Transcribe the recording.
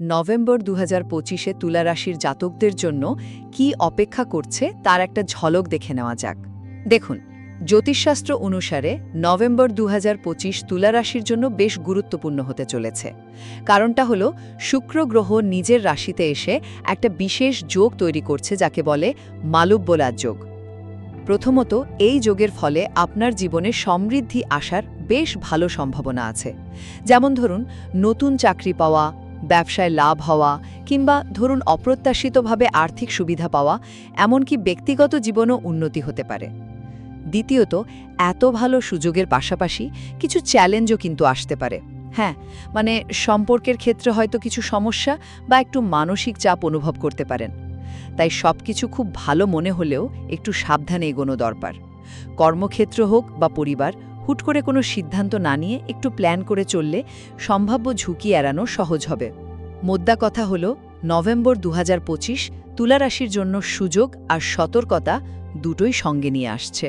November দু হাজার পঁচিশে তুলা রাশির জাতকদের জন্য কি অপেক্ষা করছে তার একটা ঝলক দেখে নেওয়া যাক। দেখুন, জ্যোতিষশাস্ত্র অনুসারে নভেম্বর দু হাজার পঁচিশ তুলা রাশির জন্য বেশ গুরুত্বপূর্ণ হতে চলেছে। কারণটা হলো, শুক্র গ্রহ নিজের রাশিতে এসে একটা বিশেষ যোগ তৈরি করছে যাকে বলে মালব্যলার যোগ। প্রথমত, এই যোগের ফলে আপনার জীবনে সমৃদ্ধি আসার বেশ ভালো সম্ভাবনা আছে। যেমন ধরুন, নতুন চাকরি পাওয়া ব্যবসায় লাভ হওয়া কিংবা ধরুন অপ্রত্যাশিতভাবে আর্থিক সুবিধা পাওয়া, এমনকি ব্যক্তিগত জীবনও উন্নতি হতে পারে। দ্বিতীয়ত, এত ভালো সুযোগের পাশাপাশি কিছু চ্যালেঞ্জও কিন্তু আসতে পারে। হ্যাঁ মানে সম্পর্কের ক্ষেত্রে হয়তো কিছু সমস্যা বা একটু মানসিক চাপ অনুভব করতে পারেন। তাই সবকিছু খুব ভালো মনে হলেও একটু সাবধানে এগোনো দরকার। কর্মক্ষেত্র হোক বা পরিবার হুট করে কোনো সিদ্ধান্ত না নিয়ে একটু প্ল্যান করে চললে সম্ভাব্য ঝুঁকি এড়ানো সহজ হবে। মোদ্দা কথা হল, নভেম্বর দু হাজার পঁচিশ তুলারাশির জন্য সুযোগ আর সতর্কতা দুটোই সঙ্গে নিয়ে আসছে।